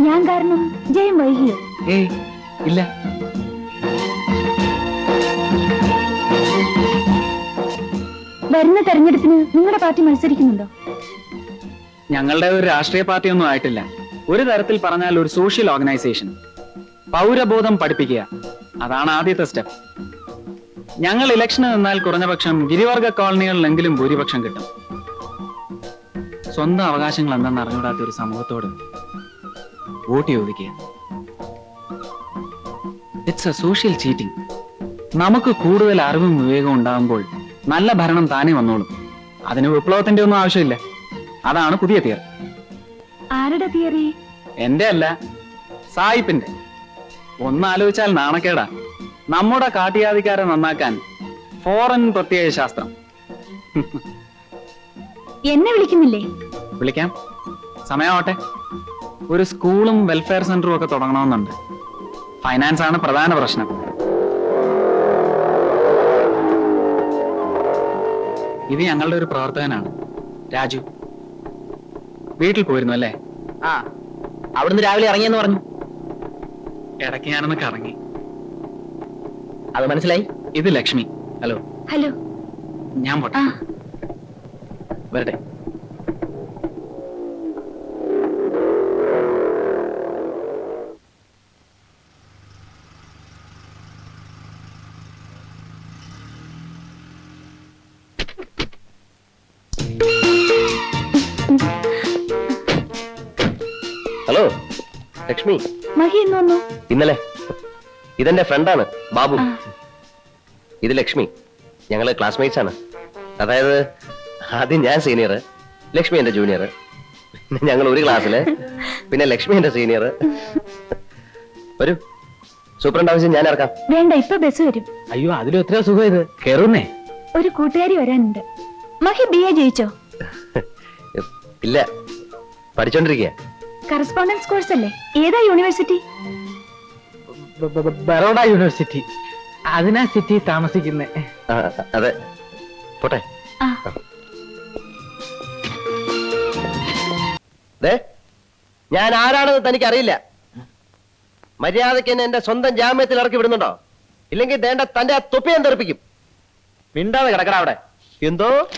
ഞാൻ കാരണം ജയം വൈകിയോ? ഏയ് ഇല്ല. വരുന്ന തെരഞ്ഞെടുപ്പിന് നിങ്ങളുടെ പാർട്ടി മത്സരിക്കുന്നുണ്ടോ? ഞങ്ങളുടെ ഒരു രാഷ്ട്രീയ പാർട്ടി ഒന്നും ആയിട്ടില്ല. ഒരു തരത്തിൽ പറഞ്ഞാൽ ഒരു സോഷ്യൽ ഓർഗനൈസേഷൻ. പൗരബോധം പഠിപ്പിക്കുക. അതാണ് ആദ്യത്തെ സ്റ്റെപ്പ്. ഞങ്ങൾ ഇലക്ഷന് നിന്നാൽ കുറഞ്ഞപക്ഷം ഗിരിവർഗ കോളനികളിലെങ്കിലും ഭൂരിപക്ഷം കിട്ടും. സ്വന്തം അവകാശങ്ങൾ എന്തെന്ന് അറിഞ്ഞൂടാത്ത ഒരു സമൂഹത്തോട് വോട്ട് ചോദിക്കുക ഇറ്റ്സ് എ സോഷ്യൽ ചീറ്റിംഗ് നമുക്ക് കൂടുതൽ അറിവും വിവേകം ഉണ്ടാകുമ്പോൾ നല്ല ഭരണം താനേ വന്നോളും. അതിന് വിപ്ലവത്തിന്റെ ഒന്നും ആവശ്യമില്ല. അതാണ് പുതിയ തിയറി ആരുടെ തിയറി എന്റെ അല്ല സായിപ്പിന്റെ ഒന്നാലോചിച്ചാൽ നാണക്കേടാ. നമ്മുടെ കാട്ടിയാതിക്കാരെ നന്നാക്കാൻ ഫോറൻ പ്രത്യേക ശാസ്ത്രം. എന്നെ വിളിക്കുന്നില്ലേ? വിളിക്കാം. സമയമാവട്ടെ ഒരു സ്കൂളും വെൽഫെയർ സെന്ററും ഒക്കെ തുടങ്ങണമെന്നുണ്ട്. ഫൈനാൻസ് ആണ് പ്രധാന പ്രശ്നം. ഇത് ഞങ്ങളുടെ ഒരു പ്രവർത്തകനാണ്. രാജു. വീട്ടിൽ പോയിരുന്നു അല്ലേ? ആ അവിടുന്ന് രാവിലെ ഇറങ്ങിയെന്ന് പറഞ്ഞു. ഇടയ്ക്ക് ഞാനൊന്ന് കറങ്ങി. അത് മനസ്സിലായി? ഇത് ലക്ഷ്മി. ഹലോ. ഹലോ. ഞാൻ പോട്ടെ. വരട്ടെ. ഇതെന്റെ ഫ്രണ്ടാണ് ബാബു. ഇത് ലക്ഷ്മി. ഞങ്ങൾ ക്ലാസ്മേറ്റ്സ് ആണ്. അതായത് ആദ്യം ഞാൻ സീനിയർ ലക്ഷ്മി എന്റെ ജൂനിയർ പിന്നെ ഞങ്ങൾ ഒരു ക്ലാസ്സിൽ പിന്നെ ലക്ഷ്മി എന്റെ സീനിയർ വരൂ. സൂപ്രണ്ട് ആവശ്യം ഞാൻ ഇറക്കാം. വേണ്ട ഇപ്പൊ ബസ് വരും. അയ്യോ അതിലും എത്ര സുഖം ഇത്? കേറുന്നേ. ഒരു കൂട്ടുകാരി വരാനുണ്ട്. മഹി ബി എ ജയിച്ചോ? ഇല്ല പഠിച്ചോണ്ടിരിക്കുക കറസ്പോണ്ടൻസ് കോഴ്സ് അല്ലേ? ഏതാ യൂണിവേഴ്സിറ്റി ബറോഡ യൂണിവേഴ്സിറ്റി. അതിനാ സിറ്റി താമസിക്കുന്നേ. അതെ. പോട്ടെ. ദേ ഞാൻ ആരാണെന്ന് തനിക്ക് അറിയില്ല മര്യാദയ്ക്ക് എന്നെ എന്റെ സ്വന്തം ജാമ്യത്തിൽ ഇറക്കി വിടുന്നുണ്ടോ? ഇല്ലെങ്കിൽ തേണ്ട തന്റെ ആ തൊപ്പി ഞാൻ തെറിപ്പിക്കും. മിണ്ടാതെ കിടക്കണ അവിടെ. എന്തോ?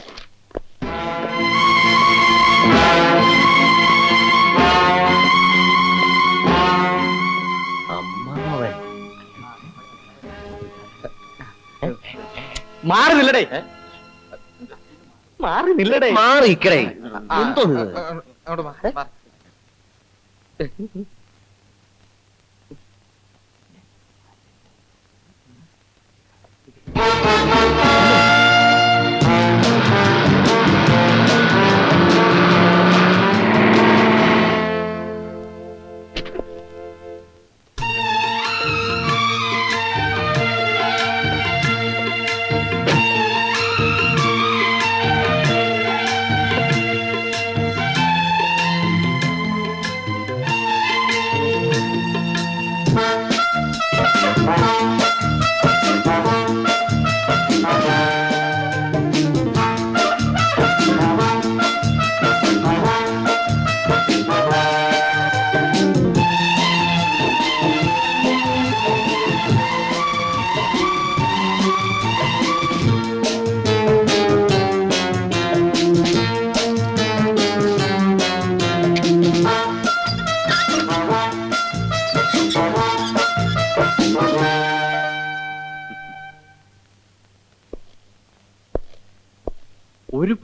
മാറി നില്ലടേ മാറി നില്ലടേ മാറി ഇക്കടേ എന്തോ? ഒരു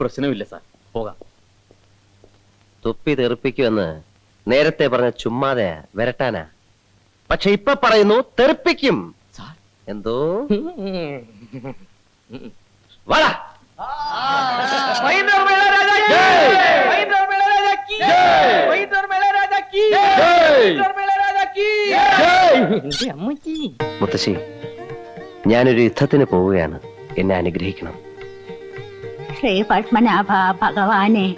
പ്രശ്നമില്ല സാർ. പോകാം. തുപ്പി തെറിപ്പിക്കുമെന്ന് നേരത്തെ പറഞ്ഞ ചുമ്മാതെ വരട്ടാനാ. പക്ഷെ ഇപ്പൊ പറയുന്നു തെറിപ്പിക്കും. സാർ. എന്തോ? വാടാ. മുത്തശ്ശി ഞാനൊരു യുദ്ധത്തിന് പോവുകയാണ്. എന്നെ അനുഗ്രഹിക്കണം. ശ്രീ പത്മനാഭ ഭഗവാനെ.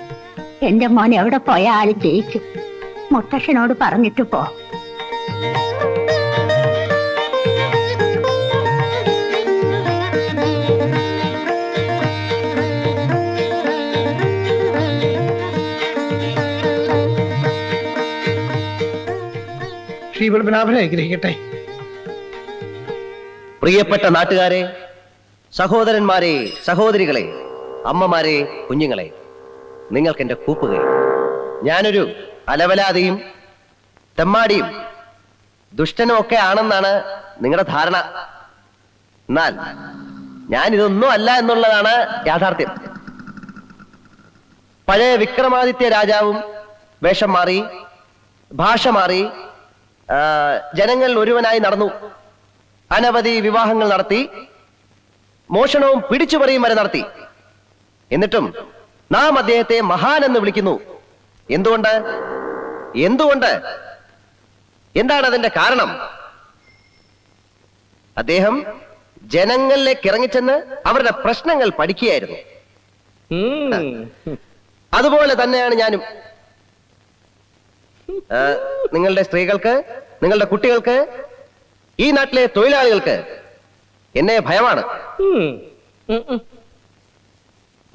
എന്റെ മോൻ എവിടെ പോയാലും ജയിച്ചു മുത്തശ്ശനോട് പറഞ്ഞിട്ട് പോ. ശ്രീ പത്മനാഭനെ അനുഗ്രഹിക്കട്ടെ പ്രിയപ്പെട്ട നാട്ടുകാരെ സഹോദരന്മാരെ സഹോദരികളെ അമ്മമാരെ കുഞ്ഞുങ്ങളെ നിങ്ങൾക്ക് എന്റെ കൂപ്പുകൈ ഞാനൊരു അലവലാതിയും തെമ്മാടിയും ദുഷ്ടനും ഒക്കെ ആണെന്നാണ് നിങ്ങളുടെ ധാരണ. എന്നാൽ ഞാൻ ഇതൊന്നും അല്ല എന്നുള്ളതാണ് യാഥാർത്ഥ്യം. പഴയ വിക്രമാദിത്യ രാജാവും വേഷം മാറി ഭാഷ മാറി ജനങ്ങളിൽ ഒരുവനായി നടന്നു. അനവധി വിവാഹങ്ങൾ നടത്തി മോഷണവും പിടിച്ചുപറിയും വരെ നടത്തി. എന്നിട്ടും നാം അദ്ദേഹത്തെ മഹാൻ എന്ന് വിളിക്കുന്നു. എന്തുകൊണ്ട്? എന്തുകൊണ്ട്? എന്താണ് അതിന്റെ കാരണം? അദ്ദേഹം ജനങ്ങളിലേക്ക് ഇറങ്ങിച്ചെന്ന് അവരുടെ പ്രശ്നങ്ങൾ പഠിക്കുകയായിരുന്നു. അതുപോലെ തന്നെയാണ് ഞാനും. നിങ്ങളുടെ സ്ത്രീകൾക്ക് നിങ്ങളുടെ കുട്ടികൾക്ക് ഈ നാട്ടിലെ തൊഴിലാളികൾക്ക് എന്നെ ഭയമാണ്.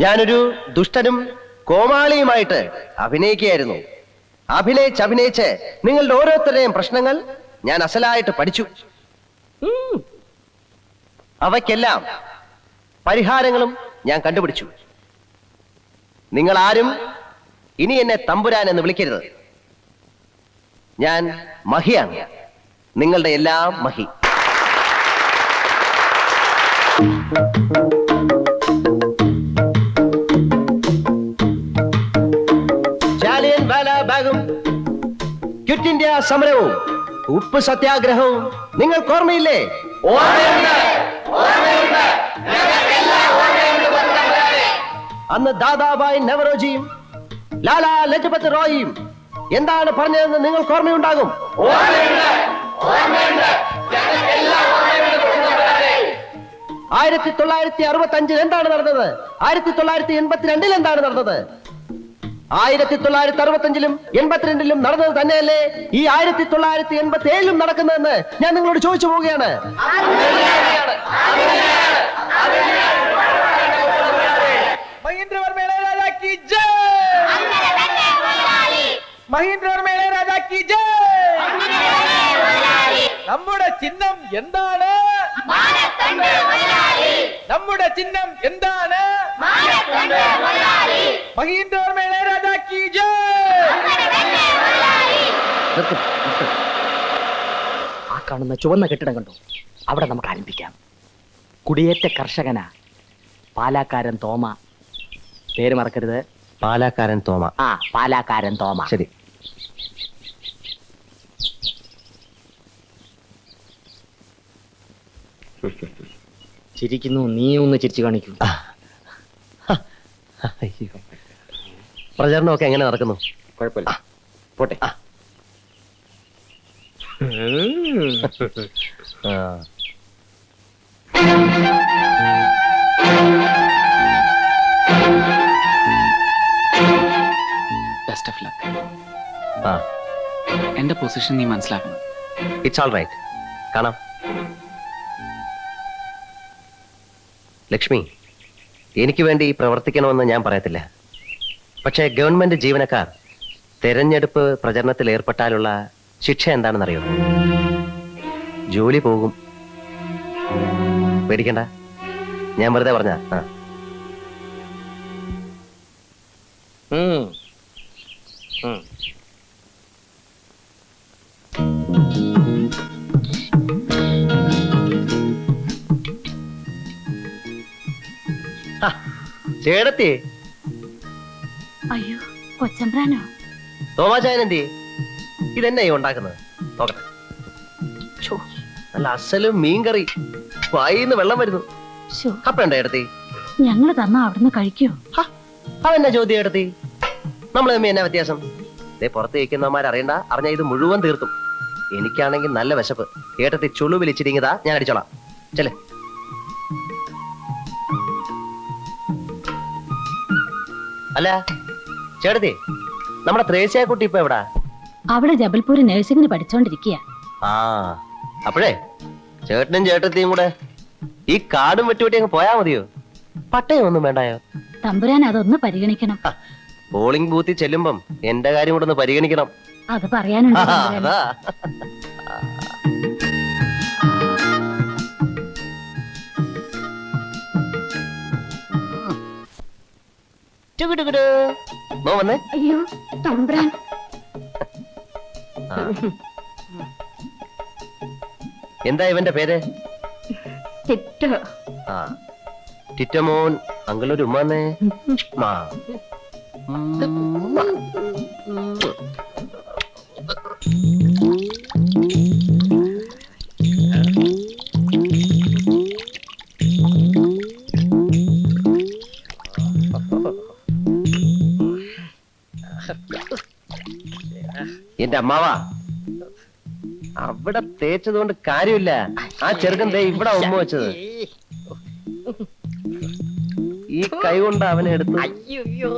ഞാനൊരു ദുഷ്ടനും കോമാളിയുമായിട്ട് അഭിനയിക്കുകയായിരുന്നു. അഭിനയിച്ച് അഭിനയിച്ച് നിങ്ങളുടെ ഓരോരുത്തരുടെയും പ്രശ്നങ്ങൾ ഞാൻ അസലായിട്ട് പഠിച്ചു. അവയ്ക്കെല്ലാം പരിഹാരങ്ങളും ഞാൻ കണ്ടുപിടിച്ചു. നിങ്ങൾ ആരും ഇനി എന്നെ തമ്പുരാൻ എന്ന് വിളിക്കരുത്. ഞാൻ മഹിയാണ്. നിങ്ങളുടെ എല്ലാം മഹി. ക്വിറ്റ് ഇന്ത്യ സമരവും. ഉപ്പ് സത്യാഗ്രഹവും നിങ്ങൾക്ക് ഓർമ്മയില്ലേ? അന്ന് ദാദാബായ് നെവറോജിയും ലാലാ ലജപത് റോയിയും എന്താണ് പറഞ്ഞതെന്ന് നിങ്ങൾക്ക് ഓർമ്മയുണ്ടാകും? ആയിരത്തി തൊള്ളായിരത്തി അറുപത്തി അഞ്ചിൽ എന്താണ് നടന്നത്? ആയിരത്തി തൊള്ളായിരത്തി എൺപത്തിരണ്ടിൽ എന്താണ് നടന്നത്? ആയിരത്തി തൊള്ളായിരത്തി അറുപത്തഞ്ചിലും എൺപത്തിരണ്ടിലും നടന്നത് തന്നെയല്ലേ? ഈ ആയിരത്തി തൊള്ളായിരത്തി എൺപത്തി ഏഴിലും നടക്കുന്നതെന്ന് ഞാൻ നിങ്ങളോട് ചോദിച്ചു പോവുകയാണ്. മഹീന്ദ്രവർമ്മ ഇളയരാജ കി ജയ് ജയ്! നമ്മുടെ ചിഹ്നം എന്താണ്? നമ്മുടെ ചിഹ്നം എന്താണ്? കി ജയ്. ആ കാണുന്ന ചുവന്ന കെട്ടിടം കണ്ടു? അവിടെ നമുക്ക് ആരംഭിക്കാം. കുടിയേറ്റ കർഷകന പാലാക്കാരൻ തോമ. പേര് മറക്കരുത്. പാലാക്കാരൻ തോമ. ആ പാലാക്കാരൻ തോമ. ശരി. ചിരിക്കുന്നു. നീ ഒന്ന് ചിരിച്ചു കാണിക്കൂ. പ്രചരണമൊക്കെ എങ്ങനെ നടക്കുന്നു? കുഴപ്പമില്ല. പോട്ടെ. ആ. ബെസ്റ്റ് ഓഫ് ലക്ക് ആ. എന്റെ പൊസിഷൻ നീ മനസ്സിലാക്കണം. ഇറ്റ്സ് ഓൾ റൈറ്റ് കാണാം. ലക്ഷ്മി എനിക്ക് വേണ്ടി പ്രവർത്തിക്കണമെന്ന് ഞാൻ പറയത്തില്ല. പക്ഷേ ഗവൺമെന്റ് ജീവനക്കാർ തെരഞ്ഞെടുപ്പ് പ്രചരണത്തിൽ ഏർപ്പെട്ടാലുള്ള ശിക്ഷ എന്താണെന്നറിയോ? ജോലി പോകും. പേടിക്കണ്ട. ഞാൻ വെറുതെ പറഞ്ഞ ആ. ചേടത്തി അയ്യോ കൊച്ചമ്പ്രാനോ? തോമാചായൻ എന്തി ഇതെന്നെ ഈ ഉണ്ടാക്കുന്നത്? നോക്കട്ടെ. നല്ല അസലും മീൻകറി വായിന്ന് വെള്ളം വരുന്നു. കപ്പയുണ്ടോ എടുത്തി ഞങ്ങൾ തന്നാ അവിടുന്ന് കഴിക്കോ? അതെന്നാ ചോദ്യം എടുത്തി നമ്മൾ തമ്മി എന്നാ വ്യത്യാസം? ഇതേ പുറത്ത് ഇരിക്കുന്നവന്മാർ അറിയണ്ട അറിഞ്ഞ ഇത് മുഴുവൻ തീർത്തും. എനിക്കാണെങ്കിൽ നല്ല വിശപ്പ്. ഏട്ടത്തി ചുളു വിളിച്ചിരിങ്ങതാ ഞാൻ അടിച്ചോളാം. ചെല്ലേ. അല്ല ചേട്ടത്തി നമ്മുടെ ത്രേസ്യ കുട്ടി ഇപ്പൊ എവിടാ? അവിടെ ജബൽപൂർ നഴ്സിംഗിന് പഠിച്ചോണ്ടിരിക്കുക ആ അപ്പോഴേ ചേട്ടനും ചേട്ടത്തിയും കൂടെ ഈ കാടും വെട്ടുവെട്ടി അങ്ങ് പോയാ മതിയോ? പട്ടയം ഒന്നും വേണ്ടായോ? തമ്പുരാൻ അതൊന്ന് പരിഗണിക്കണം. പോളിംഗ് ബൂത്തിൽ ചെല്ലുമ്പം എന്റെ കാര്യം കൂടെ ഒന്ന് പരിഗണിക്കണം. അത് പറയാനുണ്ട് തമ്പുരാന്. അതാ. വന്നേ. അയ്യോ തമ്പ്രാൻ. എന്താ ഇവന്റെ പേര്? തിട്ടോ ആ. ടിറ്റമോൻ അങ്കിളൊരു ഉമ്മാന്നേ. മാ എന്റെ അമ്മാവാ. അവിടെ തേച്ചത് കൊണ്ട് കാര്യമില്ല. ആ ചെറുക്കൻ ദേ ഇവിടെ ഉമ്മ വെച്ചത്. ഈ കൈ കൊണ്ട് അവനെ എടുത്തു. അയ്യോ.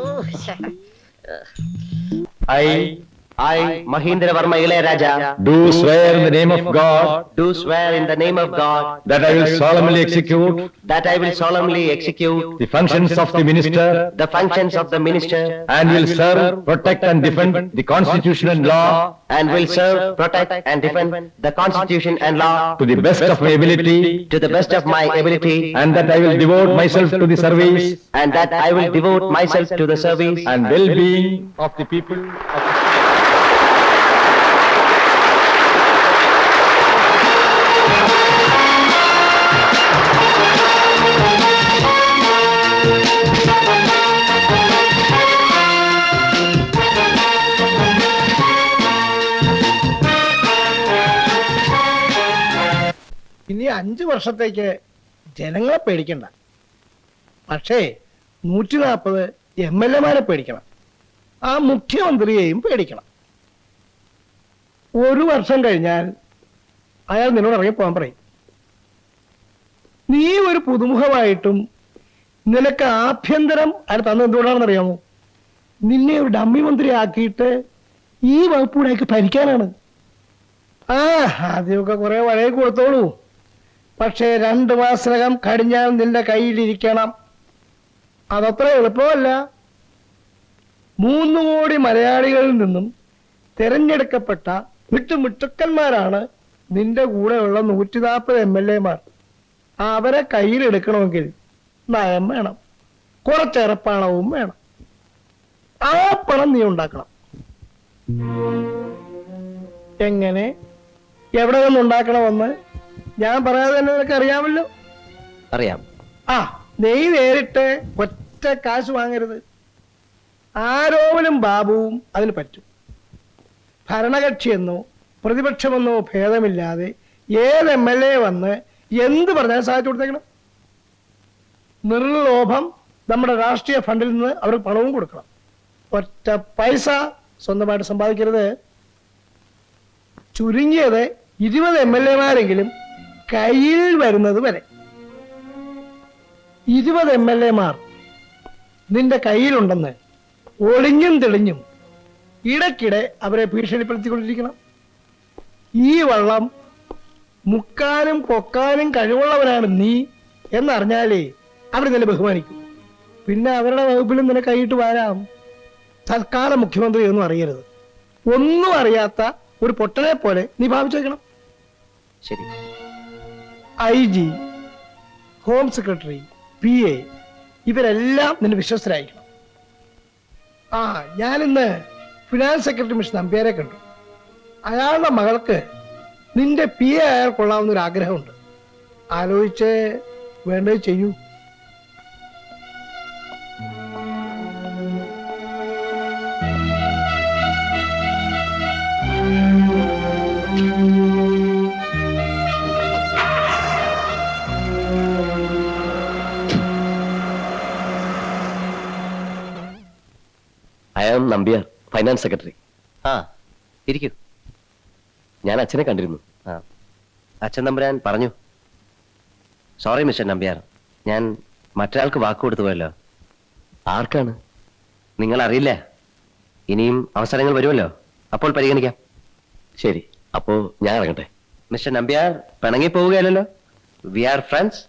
I I, Mahindra Varma Raja, do swear in the name of God do swear in the name of God that I will solemnly execute that I will solemnly execute the functions of the minister the functions of the minister and will serve, protect and defend the constitution and law and will serve, protect and defend the constitution and law to the best of my ability to the best of my ability and that I will devote myself to the service and that I will devote myself to the service and well-being of the people of അഞ്ചു വർഷത്തേക്ക് ജനങ്ങളെ പേടിക്കണ്ട. പക്ഷേ നൂറ്റി നാൽപ്പത് M L എമാരെ പേടിക്കണം. ആ മുഖ്യമന്ത്രിയെയും പേടിക്കണം. ഒരു വർഷം കഴിഞ്ഞാൽ അയാൾ നിന്നോട് ഇറങ്ങി പോകാൻ പറയും. നീ ഒരു പുതുമുഖമായിട്ടും നിനക്ക് ആഭ്യന്തരം അയാൾ തന്നത് എന്തുകൊണ്ടാണെന്ന് അറിയാമോ? നിന്നെ ഒരു ഡമ്മി മന്ത്രി ആക്കിയിട്ട് ഈ വകുപ്പ് കൂടെ അയാൾക്ക് ഭരിക്കാനാണ്. ആ ആദ്യമൊക്കെ കുറെ വഴയെ കൊടുത്തോളൂ. പക്ഷേ രണ്ട് മാസത്തിനകം കടിഞ്ഞാൽ നിന്റെ കയ്യിലിരിക്കണം. അതത്ര എളുപ്പമല്ല. മൂന്ന് കോടി മലയാളികളിൽ നിന്നും തിരഞ്ഞെടുക്കപ്പെട്ട മിട്ടുമിട്ടുക്കന്മാരാണ് നിന്റെ കൂടെയുള്ള നൂറ്റി നാൽപ്പത് എം എൽ എമാർ. അവരെ കയ്യിലെടുക്കണമെങ്കിൽ നയം വേണം. കുറച്ചേറെ പണവും വേണം. ആ പണം നീ ഉണ്ടാക്കണം. എങ്ങനെ? എവിടെ നിന്ന് ഉണ്ടാക്കണമെന്ന് ഞാൻ പറയാതെ തന്നെ നിനക്ക് അറിയാമല്ലോ. അറിയാം. ആ നെയ് നേരിട്ട് ഒറ്റ കാശ് വാങ്ങരുത്. ആരോപണം ബാബുവും അതിന് പറ്റും. ഭരണകക്ഷിയെന്നോ പ്രതിപക്ഷമെന്നോ ഭേദമില്ലാതെ ഏത് എം എൽ എ വന്ന് എന്ത് പറഞ്ഞാലും സഹായിച്ചു കൊടുത്തേക്കണം. നിർലോഭം നമ്മുടെ രാഷ്ട്രീയ ഫണ്ടിൽ നിന്ന് അവർക്ക് പണവും കൊടുക്കണം. ഒറ്റ പൈസ സ്വന്തമായിട്ട് സമ്പാദിക്കരുത്. ചുരുങ്ങിയത് ഇരുപത് എം എൽ എമാരെങ്കിലും കയ്യിൽ വരുന്നത് വരെ. ഇരുപത് എം എൽ എമാർ നിന്റെ കയ്യിലുണ്ടെന്ന് ഒളിഞ്ഞും തെളിഞ്ഞും ഇടയ്ക്കിടെ അവരെ ഭീഷണിപ്പെടുത്തിക്കൊണ്ടിരിക്കണം. ഈ വള്ളം മുക്കാനും പൊക്കാനും കഴിവുള്ളവനാണ് നീ എന്നറിഞ്ഞാലേ അവർ നിന്നെ ബഹുമാനിക്കും. പിന്നെ അവരുടെ വകുപ്പിലും നിന്നെ കൈയിട്ട് വരാം. തൽക്കാല മുഖ്യമന്ത്രി ഒന്നും അറിയരുത്. ഒന്നും അറിയാത്ത ഒരു പൊട്ടനെ പോലെ നീ ഭാവിച്ചേക്കണം. ശരി. I G home secretary P A ഇവരെല്ലാം നിന്റെ വിശ്വസ്തരായിരിക്കണം. ആ ഞാനിന്ന് ഫിനാൻസ് സെക്രട്ടറി മിസ്റ്റർ നമ്പ്യാരെ കണ്ടു. അയാളുടെ മകൾക്ക് നിന്റെ പി എ അയാൾ കൊള്ളാവുന്ന ഒരു ആഗ്രഹമുണ്ട് ആലോചിച്ച് വേണ്ടത് ചെയ്യൂ. I am Nambiar finance secretary ആ ഇരിക്കൂ. ഞാൻ അച്ഛനെ കണ്ടിരുന്നു. ആ. അച്ഛൻ നമ്പുരാൻ പറഞ്ഞു. Sorry mister Nambiar. ഞാൻ മറ്റൊരാൾക്ക് വാക്ക് കൊടുത്തു പോയല്ലോ. ആർക്കാണ്? നിങ്ങൾ അറിയില്ല ഇനിയും അവസരങ്ങൾ വരുമല്ലോ. അപ്പോൾ പരിഗണിക്കാം. ശരി അപ്പോൾ ഞാൻ ഇറങ്ങട്ടെ. മിസ്റ്റർ നമ്പിയാർ പിണങ്ങി പോവുകയല്ലോ വി ആർ ഫ്രണ്ട്സ്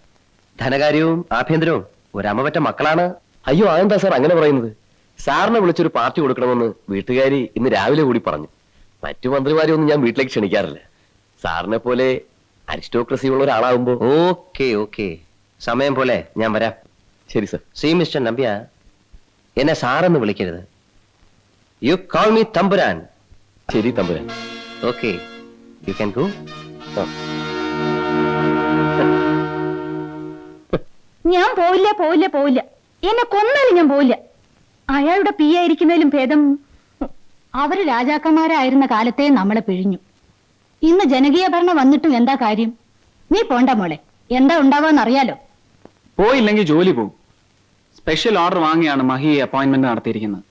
ധനകാര്യവും ആഭ്യന്തരവും. ഒരമ്മ പറ്റ മക്കളാണ്. അയ്യോ അതെന്താ സാർ അങ്ങനെ പറയുന്നത്? സാറിനെ വിളിച്ചൊരു പാർട്ടി കൊടുക്കണമെന്ന് വീട്ടുകാരി ഇന്ന് രാവിലെ കൂടി പറഞ്ഞു. മറ്റു മന്ത്രിമാരെ ഒന്നും ഞാൻ വീട്ടിലേക്ക് ക്ഷണിക്കാറില്ല. സാറിനെ പോലെ അരിസ്റ്റോക്രസി ഉള്ള ഒരാളാകുമ്പോ ഓക്കെ ഓക്കെ. സമയം പോലെ ഞാൻ വരാം. ശരി സർ. സി മിസ്റ്റർ നമ്പ്യ എന്നെ സാറെന്ന് വിളിക്കരുത്. യു കോൾ മീ തമ്പുരാൻ. ശരി തമ്പുരാൻ. ഓക്കെ. യു ക്യാൻ ഗോ ഞാൻ പോയില്ല പോയില്ല പോയില്ല എന്നെ കൊന്നാലും ഞാൻ പോവില്ല. അയാളുടെ പി ആയിരിക്കുന്നതിലും ഭേദം. അവർ രാജാക്കന്മാരായിരുന്ന കാലത്തെ നമ്മളെ പിഴിഞ്ഞു. ഇന്ന് ജനകീയ ഭരണം വന്നിട്ടും എന്താ കാര്യം? നീ പോണ്ട മോളെ. എന്താ ഉണ്ടാവാന്നറിയാലോ. പോയില്ലെങ്കിൽ ജോലി പോകും. സ്പെഷ്യൽ ഓർഡർ വാങ്ങിയാണ് മഹി അപ്പോയിന്റ്മെന്റ് നടത്തിയിരിക്കുന്നത്.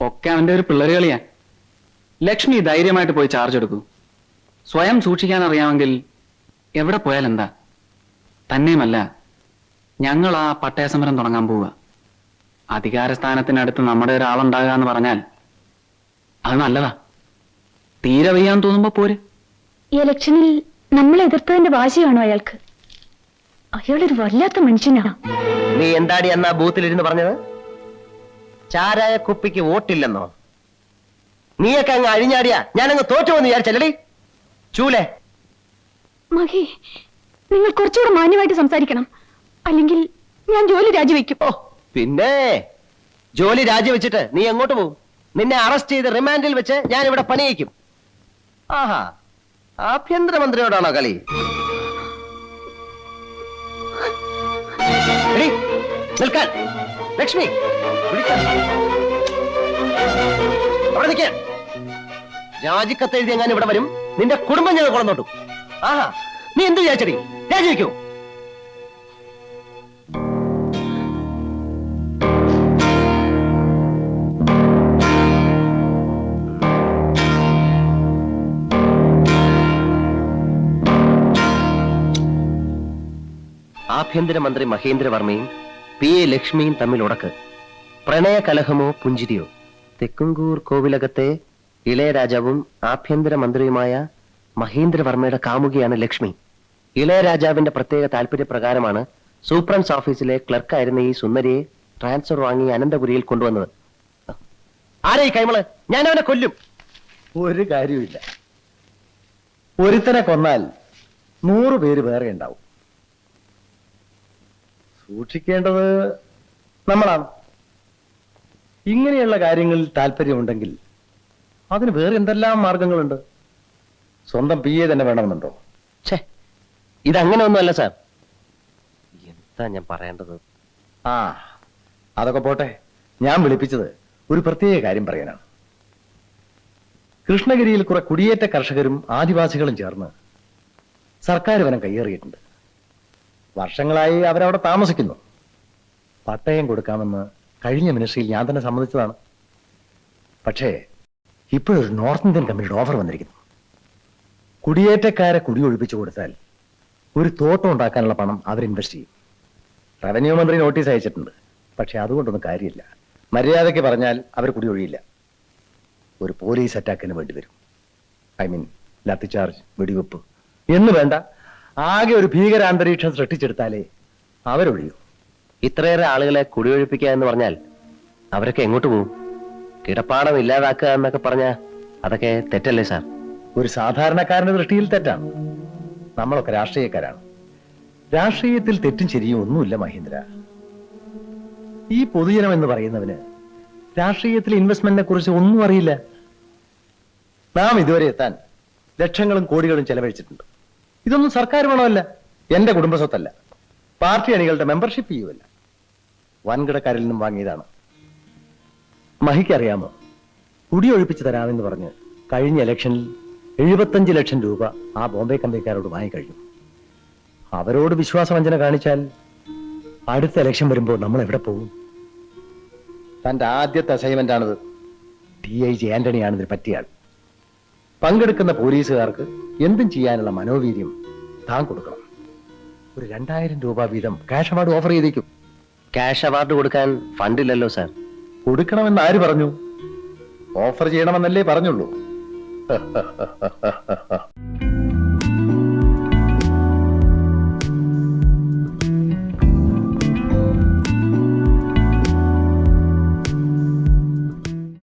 ഒക്കെ അവന്റെ ഒരു പിള്ളേരുകളിയാ ലക്ഷ്മി ധൈര്യമായിട്ട് പോയി ചാർജ് എടുക്കൂ. സ്വയം സൂക്ഷിക്കാൻ അറിയാമെങ്കിൽ എവിടെ പോയാൽ എന്താ? തന്നെയുമല്ല ഞങ്ങൾ ആ പട്ടയ സമരം തുടങ്ങാൻ പോവുക. അധികാരസ്ഥാനത്തിനടുത്ത് നമ്മുടെ ഒരാളുണ്ടാകുക എന്ന് പറഞ്ഞാൽ അത് നല്ലതാ. തീരെ വയ്യാന്ന് തോന്നുമ്പോ പോര്. ഈ ഇലക്ഷനിൽ നമ്മൾ എതിർത്തതിന്റെ വാശിയാണോ അയാൾക്ക്? അയാളൊരു വല്ലാത്ത മനുഷ്യനാ. നീ എന്താടി എന്നാ ബൂത്തിലിരുന്ന് പറഞ്ഞത്? ചാരായ കുപ്പിക്ക് വോട്ടില്ലെന്നോ? നീയൊക്കെ അങ്ങ് അഴിഞ്ഞാടിയാ. ഞാനങ്ങ് തോറ്റുപോന്ന് വിചാരിച്ചല്ലടി. ചൂലേ. മഹി നിങ്ങൾ കുറച്ചുകൂടെ മാന്യമായിട്ട് സംസാരിക്കണം. അല്ലെങ്കിൽ ഞാൻ ജോലി രാജിവെക്കും. ഓ പിന്നെ ജോലി രാജിവെച്ചിട്ട് നീ എങ്ങോട്ട് പോകും നിന്നെ അറസ്റ്റ് ചെയ്ത് റിമാൻഡിൽ വെച്ച് ഞാൻ ഇവിടെ പണിയിക്കും. ആഹാ ആഭ്യന്തരമന്ത്രിയോടാണോ കളി? നിൽക്കാൻ. ലക്ഷ്മി. അവിടെ നിൽക്കാൻ രാജിക്കത്ത് എഴുതി എങ്ങാനും ഇവിടെ വരും. നിന്റെ കുടുംബം ഞങ്ങൾ കൊളന്നോട്ടു ആഹാ നീ എന്ത് വിചാരിച്ചടി? രാജിവെക്കൂ. ആഭ്യന്തരമന്ത്രി മഹേന്ദ്രവർമ്മയും പി എ ലക്ഷ്മിയും തമ്മിൽ ഉടക്ക്. പ്രണയ കലഹമോ പുഞ്ചിരിയോ? തെക്കുംകൂർ കോവിലകത്തെ ഇളയരാജാവും ആഭ്യന്തരമന്ത്രിയുമായ മഹേന്ദ്രവർമ്മയുടെ കാമുകിയാണ് ലക്ഷ്മി. ഇളയരാജാവിന്റെ പ്രത്യേക താല്പര്യപ്രകാരമാണ് സൂപ്രണ്ട്സ് ഓഫീസിലെ ക്ലർക്കായിരുന്ന ഈ സുന്ദരിയെ ട്രാൻസ്ഫർ വാങ്ങി അനന്തപുരിയിൽ കൊണ്ടുവന്നത്. ആരെ കൈമൾ? ഞാൻ അവനെ കൊല്ലും. ഒരു കാര്യമില്ല ഒരുത്തനെ കൊന്നാൽ നൂറ് പേര് വേറെ ഉണ്ടാവും. സൂക്ഷിക്കേണ്ടത് നമ്മളാണ്. ഇങ്ങനെയുള്ള കാര്യങ്ങളിൽ താല്പര്യമുണ്ടെങ്കിൽ അതിന് വേറെ എന്തെല്ലാം മാർഗങ്ങളുണ്ട്? സ്വന്തം പി എ തന്നെ വേണമെന്നുണ്ടോ? ഛേ ഇതങ്ങനെ ഒന്നുമല്ല സാർ. എന്താ ഞാൻ പറയേണ്ടത്? ആ അതൊക്കെ പോട്ടെ. ഞാൻ വിളിപ്പിച്ചത് ഒരു പ്രത്യേക കാര്യം പറയാനാണ്. കൃഷ്ണഗിരിയിൽ കുറെ കുടിയേറ്റ കർഷകരും ആദിവാസികളും ചേർന്ന് സർക്കാർ വനം കയ്യേറിയിട്ടുണ്ട്. വർഷങ്ങളായി അവരവിടെ താമസിക്കുന്നു. പട്ടയം കൊടുക്കാമെന്ന് കഴിഞ്ഞ മിനിസ്ട്രിയിൽ ഞാൻ തന്നെ സമ്മതിച്ചതാണ്. പക്ഷേ ഇപ്പോഴൊരു നോർത്ത് ഇന്ത്യൻ കമ്പനിയുടെ ഓഫർ വന്നിരിക്കുന്നു. കുടിയേറ്റക്കാരെ കുടിയൊഴിപ്പിച്ചു കൊടുത്താൽ ഒരു തോട്ടം ഉണ്ടാക്കാനുള്ള പണം അവർ ഇൻവെസ്റ്റ് ചെയ്യും. റവന്യൂ മന്ത്രി നോട്ടീസ് അയച്ചിട്ടുണ്ട്. പക്ഷെ അതുകൊണ്ടൊന്നും കാര്യമില്ല. മര്യാദയ്ക്ക് പറഞ്ഞാൽ അവർ കുടിയൊഴിയില്ല. ഒരു പോലീസ് അറ്റാക്കിന് വേണ്ടി വരും. ഐ മീൻ ലാത്തിചാർജ് വെടിവെപ്പ്. എന്ന് വേണ്ട ആകെ ഒരു ഭീകരാന്തരീക്ഷം സൃഷ്ടിച്ചെടുത്താലേ അവരൊഴിയൂ. ഇത്രയേറെ ആളുകളെ കുടിയൊഴിപ്പിക്കുക എന്ന് പറഞ്ഞാൽ അവരൊക്കെ എങ്ങോട്ട് പോകും കിടപ്പാടം ഇല്ലാതാക്കുക എന്നൊക്കെ പറഞ്ഞാൽ അതൊക്കെ തെറ്റല്ലേ സാർ? ഒരു സാധാരണക്കാരന്റെ ദൃഷ്ടിയിൽ തെറ്റാണ്. നമ്മളൊക്കെ രാഷ്ട്രീയക്കാരാണ്. രാഷ്ട്രീയത്തിൽ തെറ്റും ശരിയും ഒന്നുമില്ല മഹീന്ദ്ര. ഈ പൊതുജനം എന്ന് പറയുന്നവന് രാഷ്ട്രീയത്തിൽ ഇൻവെസ്റ്റ്മെന്റിനെ കുറിച്ച് ഒന്നും അറിയില്ല. നാം ഇതുവരെ എത്താൻ ലക്ഷങ്ങളും കോടികളും ചെലവഴിച്ചിട്ടുണ്ട്. ഇതൊന്നും സർക്കാർ പണമല്ല. എന്റെ കുടുംബസ്വത്തല്ല. പാർട്ടി അണികളുടെ മെമ്പർഷിപ്പ് ചെയ്യുമല്ല വൻകിടക്കാരിൽ നിന്നും വാങ്ങിയതാണ്. മഹിക്കറിയാമോ? കുടിയൊഴിപ്പിച്ച് തരാമെന്ന് പറഞ്ഞ് കഴിഞ്ഞ ഇലക്ഷനിൽ എഴുപത്തഞ്ച് ലക്ഷം രൂപ ആ ബോംബെ കമ്പനിക്കാരോട് വാങ്ങിക്കഴിഞ്ഞു അവരോട് വിശ്വാസവഞ്ചന കാണിച്ചാൽ അടുത്ത ഇലക്ഷൻ വരുമ്പോൾ നമ്മൾ എവിടെ പോകും? തന്റെ ആദ്യത്തെ അസൈൻമെന്റ് ആണിത്. ടി ഐ ജി ആന്റണിയാണ് ഇതിന് പറ്റിയ പങ്കെടുക്കുന്ന പോലീസുകാർക്ക് എന്തും ചെയ്യാനുള്ള മനോവീര്യം താൻ കൊടുക്കണം. ഒരു രണ്ടായിരം രൂപ വീതം ക്യാഷ് അവാർഡ് ഓഫർ ചെയ്തേക്കും. ക്യാഷ് അവാർഡ് കൊടുക്കാൻ ഫണ്ടില്ലല്ലോ സാർ കൊടുക്കണമെന്ന് ആര് പറഞ്ഞു? ഓഫർ ചെയ്യണമെന്നല്ലേ പറഞ്ഞുള്ളൂ.